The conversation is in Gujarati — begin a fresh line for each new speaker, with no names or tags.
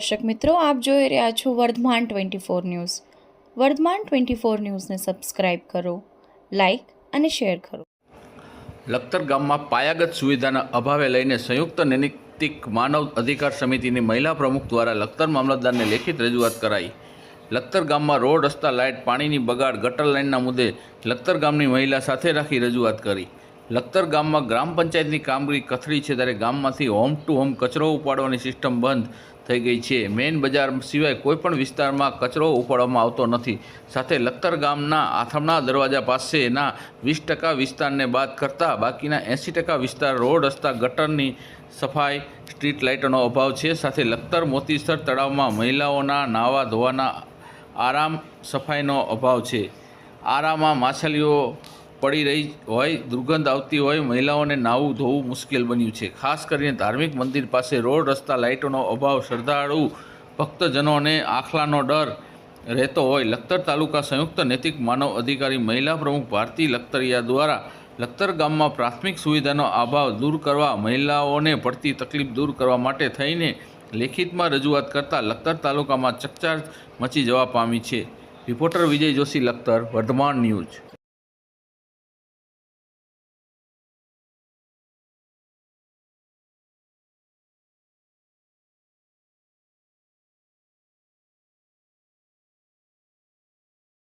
દર્શક મિત્રો, આપ જોઈ રહ્યા છો Vardhaman twenty four news. Vardhaman twenty four ન્યૂઝને સબસ્ક્રાઇબ કરો, લાઇક અને શેર કરો.
લખતર ગામમાં પાયાગત સુવિધાના અભાવે લઈને સંયુક્ત નૈતિક માનવ અધિકાર સમિતિની મહિલા પ્રમુખ દ્વારા લખતર મામલતદારને લેખિત રજૂઆત કરાઈ. લખતર ગામમાં રોડ, રસ્તા, લાઇટ, પાણીની બગાડ, ગટર લાઇનના મુદ્દે લખતર ગામની મહિલા સાથે રાખી રજૂઆત કરી. લખતર ગામમાં ગ્રામ પંચાયતની કામગીરી કથળી છે ત્યારે ગામમાંથી હોમ ટુ હોમ કચરો ઉપાડવાની સિસ્ટમ બંધ થઈ ગઈ છે. મેઇન બજાર સિવાય કોઈપણ વિસ્તારમાં કચરો ઉપાડવામાં આવતો નથી. સાથે લખતર ગામના આથમણા દરવાજા પાસેના વીસ ટકા વિસ્તારને બાદ કરતાં બાકીના એંસી ટકા વિસ્તાર રોડ, રસ્તા, ગટરની સફાઈ, સ્ટ્રીટ લાઇટોનો અભાવ છે. સાથે લખતર, મોતીસર તળાવમાં મહિલાઓના નાહવા ધોવાના આરામ સફાઈનો અભાવ છે. આરામાં માછલીઓ પડી રહી હોય, દુર્ગંધ આવતી હોય, મહિલાઓને નાહવું ધોવું મુશ્કેલ બન્યું છે. ખાસ કરીને ધાર્મિક મંદિર પાસે રોડ રસ્તા લાઇટોનો અભાવ, શ્રદ્ધાળુ ભક્તજનોને આખલાનો ડર રહેતો હોય. લખતર તાલુકા સંયુક્ત નૈતિક માનવ અધિકારી મહિલા પ્રમુખ ભારતી લખતરિયા દ્વારા લખતર ગામમાં પ્રાથમિક સુવિધાનો અભાવ દૂર કરવા, મહિલાઓને પડતી તકલીફ દૂર કરવા માટે થઈને લેખિતમાં રજૂઆત કરતાં લખતર તાલુકામાં ચકચાર મચી જવા પામી છે. Reporter Vijay Joshi, Lakhtar, Vardhaman news.